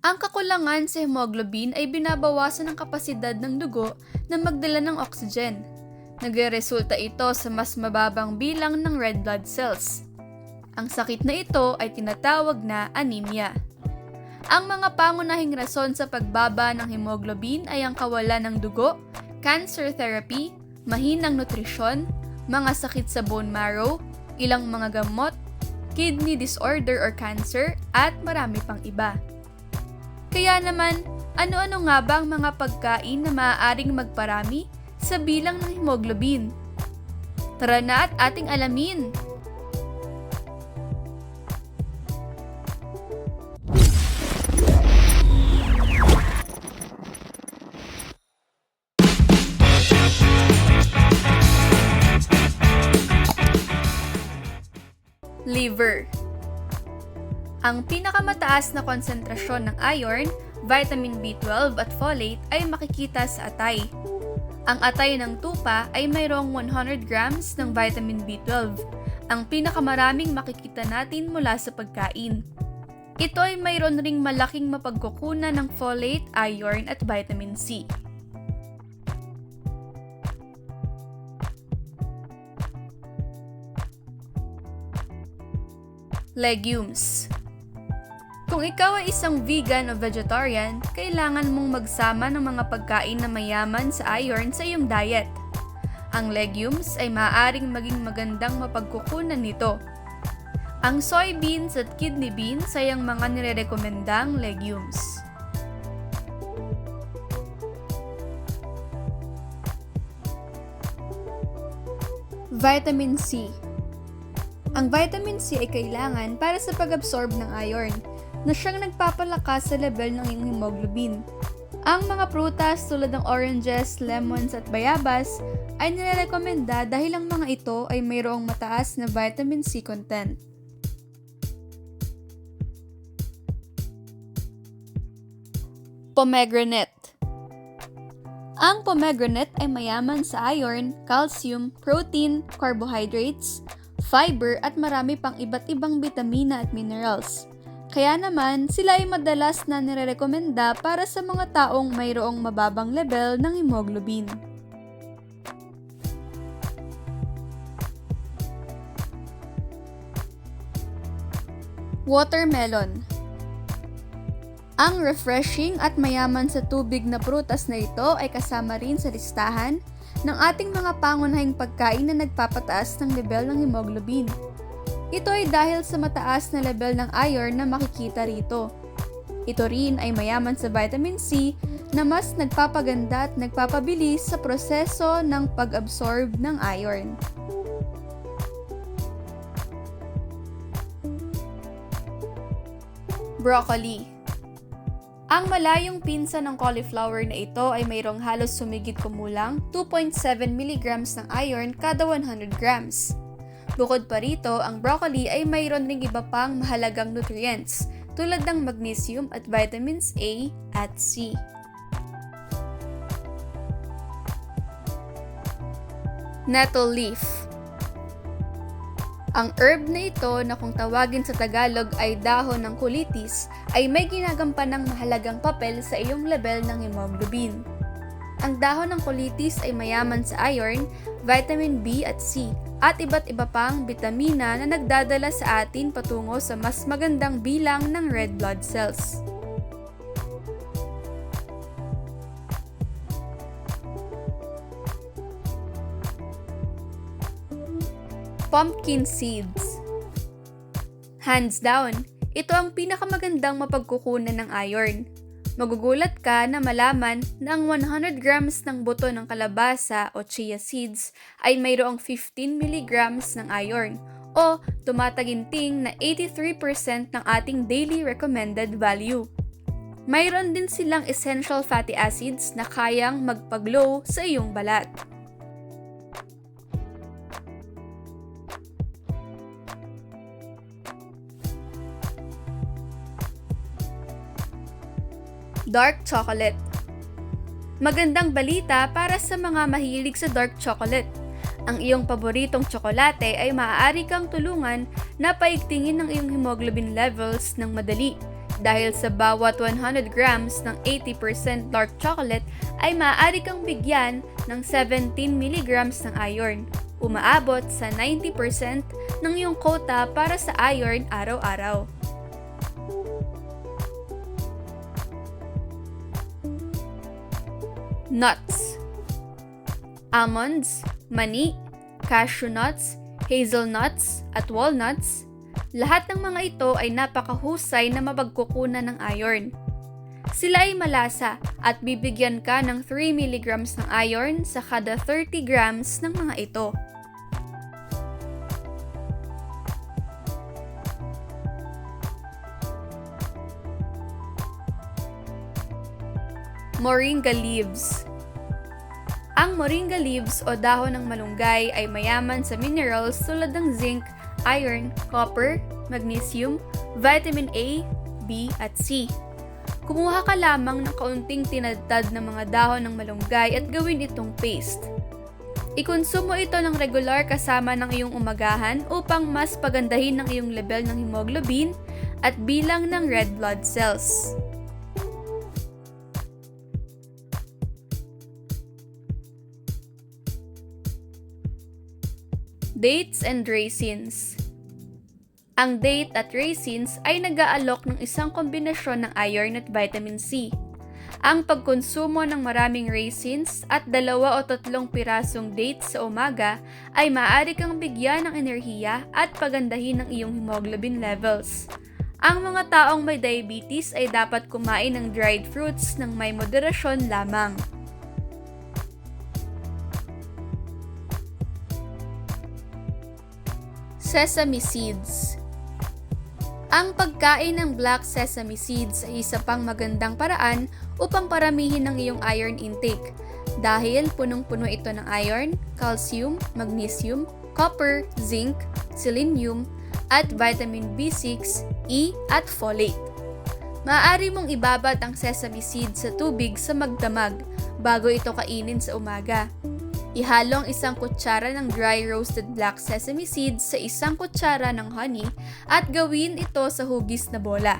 Ang kakulangan sa hemoglobin ay binabawasan ng kapasidad ng dugo na magdala ng oxygen. Nagresulta ito sa mas mababang bilang ng red blood cells. Ang sakit na ito ay tinatawag na anemia. Ang mga pangunahing rason sa pagbaba ng hemoglobin ay ang kawalan ng dugo, cancer therapy, mahinang nutrisyon, mga sakit sa bone marrow, ilang mga gamot, kidney disorder or cancer, at marami pang iba. Kaya naman, ano-ano nga ba ang mga pagkain na maaaring magparami sa bilang ng hemoglobin? Tara na at ating alamin! Liver Ang pinakamataas na konsentrasyon ng iron, vitamin B12 at folate ay makikita sa atay. Ang atay ng tupa ay mayroong 100 grams ng vitamin B12, ang pinakamaraming makikita natin mula sa pagkain. Ito ay mayroon ring malaking mapagkukunan ng folate, iron at vitamin C. Legumes Kung ikaw ay isang vegan o vegetarian, kailangan mong magsama ng mga pagkain na mayaman sa iron sa iyong diet. Ang legumes ay maaaring maging magandang mapagkukunan nito. Ang soybeans at kidney beans ay ang mga nirerekomendang legumes. Vitamin C ang vitamin C ay kailangan para sa pag-absorb ng iron, na siyang nagpapalakas sa level ng iyong hemoglobin. Ang mga prutas tulad ng oranges, lemons at bayabas ay nirerekomenda dahil ang mga ito ay mayroong mataas na vitamin C content. Pomegranate Ang pomegranate ay mayaman sa iron, calcium, protein, carbohydrates, fiber at marami pang iba't ibang bitamina at minerals. Kaya naman, sila ay madalas na nirerekomenda para sa mga taong mayroong mababang level ng hemoglobin. Watermelon Ang refreshing at mayaman sa tubig na prutas na ito ay kasama rin sa listahan ng ating mga pangunahing pagkain na nagpapataas ng level ng hemoglobin. Ito ay dahil sa mataas na level ng iron na makikita rito. Ito rin ay mayaman sa vitamin C na mas nagpapaganda at nagpapabilis sa proseso ng pag-absorb ng iron. Broccoli ang malayong pinsa ng cauliflower na ito ay mayroong halos sumigit kumulang 2.7 mg ng iron kada 100 grams. Bukod pa rito, ang broccoli ay mayroon ring iba pang mahalagang nutrients tulad ng magnesium at vitamins A at C. Nettle leaf ang herb na ito na kung tawagin sa Tagalog ay dahon ng kulitis ay may ginagampanang mahalagang papel sa iyong level ng hemoglobin. Ang dahon ng kulitis ay mayaman sa iron, vitamin B at C at iba't iba pang bitamina na nagdadala sa atin patungo sa mas magandang bilang ng red blood cells. pumpkin seeds. Hands down, ito ang pinakamagandang mapagkukunan ng iron. Magugulat ka na malaman na ang 100 grams ng buto ng kalabasa o chia seeds ay mayroong 15 mg ng iron o tumataginting na 83% ng ating daily recommended value. Mayroon din silang essential fatty acids na kayang magpaglow sa iyong balat. Dark chocolate. Magandang balita para sa mga mahilig sa dark chocolate. Ang iyong paboritong tsokolate ay maaari kang tulungan na paigtingin ng iyong hemoglobin levels ng madali Dahil sa bawat 100 grams ng 80% dark chocolate ay maaari kang bigyan ng 17 milligrams ng iron. Umaabot sa 90% ng iyong quota para sa iron araw-araw. Nuts Almonds, mani, cashew nuts, hazelnuts, at walnuts, lahat ng mga ito ay napakahusay na mapagkukunan ng iron. Sila ay malasa at bibigyan ka ng 3 mg ng iron sa kada 30 grams ng mga ito. Moringa leaves ang moringa leaves o dahon ng malunggay ay mayaman sa minerals tulad ng zinc, iron, copper, magnesium, vitamin A, B at C. Kumuha ka lamang ng kaunting tinadtad ng mga dahon ng malunggay at gawin itong paste. Ikonsumo ito ng regular kasama ng iyong umagahan upang mas pagandahin ang iyong level ng hemoglobin at bilang ng red blood cells. Dates and raisins. Ang date at raisins ay nag-aalok ng isang kombinasyon ng iron at vitamin C. Ang pagkonsumo ng maraming raisins at dalawa o tatlong pirasong dates sa umaga ay maaari kang bigyan ng enerhiya at pagandahin ng iyong hemoglobin levels. Ang mga taong may diabetes ay dapat kumain ng dried fruits ng may moderasyon lamang. Sesame seeds. Ang pagkain ng black sesame seeds ay isa pang magandang paraan upang paramihin ang iyong iron intake dahil punong-puno ito ng iron, calcium, magnesium, copper, zinc, selenium, at vitamin B6, E, at folate. Maaari mong ibabat ang sesame seeds sa tubig sa magdamag bago ito kainin sa umaga. Ihalo ang isang kutsara ng dry roasted black sesame seeds sa isang kutsara ng honey at gawin ito sa hugis na bola.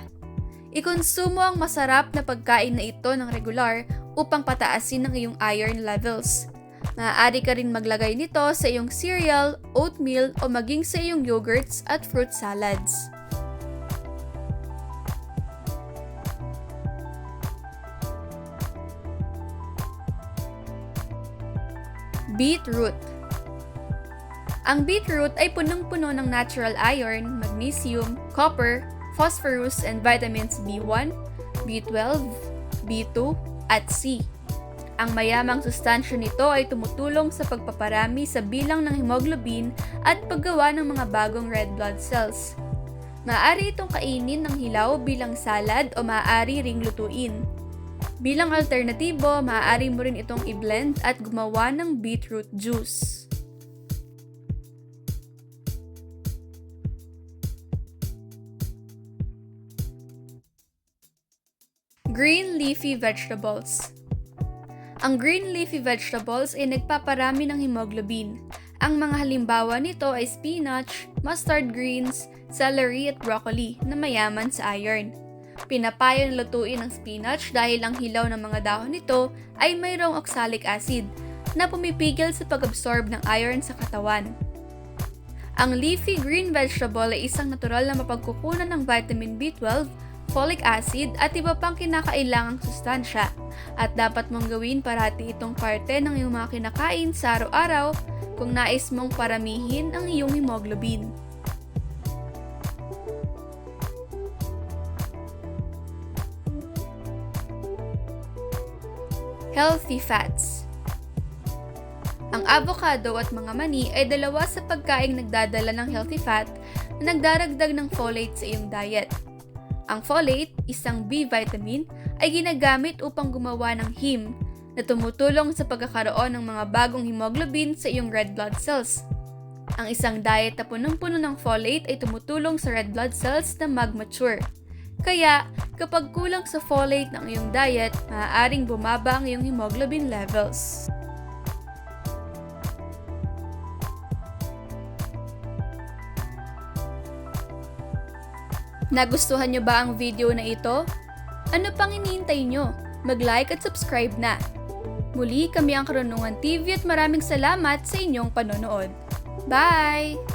Ikonsumo ang masarap na pagkain na ito ng regular upang pataasin ang iyong iron levels. Maaari ka rin maglagay nito sa iyong cereal, oatmeal o maging sa iyong yogurts at fruit salads. Beetroot Ang beetroot ay punong-puno ng natural iron, magnesium, copper, phosphorus, and vitamins B1, B12, B2, at C. Ang mayamang sustansya nito ay tumutulong sa pagpaparami sa bilang ng hemoglobin at paggawa ng mga bagong red blood cells. Maaari itong kainin ng hilaw bilang salad o maaari ring lutuin. Bilang alternatibo, maaari mo rin itong i-blend at gumawa ng beetroot juice. Green leafy vegetables. Ang green leafy vegetables ay nagpaparami ng hemoglobin. Ang mga halimbawa nito ay spinach, mustard greens, celery at broccoli na mayaman sa iron. Pinapayo na lutuin ang spinach dahil ang hilaw ng mga dahon nito ay mayroong oxalic acid na pumipigil sa pag-absorb ng iron sa katawan. Ang leafy green vegetable ay isang natural na mapagkukunan ng vitamin B12, folic acid at iba pang kinakailangang sustansya at dapat mong gawin parati itong parte ng iyong mga kinakain sa araw-araw kung nais mong paramihin ang iyong hemoglobin. Healthy fats. Ang avocado at mga mani ay dalawa sa pagkaing nagdadala ng healthy fat na nagdaragdag ng folate sa iyong diet. Ang folate, isang B vitamin, ay ginagamit upang gumawa ng heme na tumutulong sa pagkakaroon ng mga bagong hemoglobin sa iyong red blood cells. Ang isang diet na punong-puno ng folate ay tumutulong sa red blood cells na mag-mature. Kaya, kapag kulang sa folate ng iyong diet, maaaring bumaba ang iyong hemoglobin levels. Nagustuhan nyo ba ang video na ito? Ano pang iniintay nyo? Mag-like at subscribe na. Muli kami ang Karunungan TV at maraming salamat sa inyong panonood. Bye!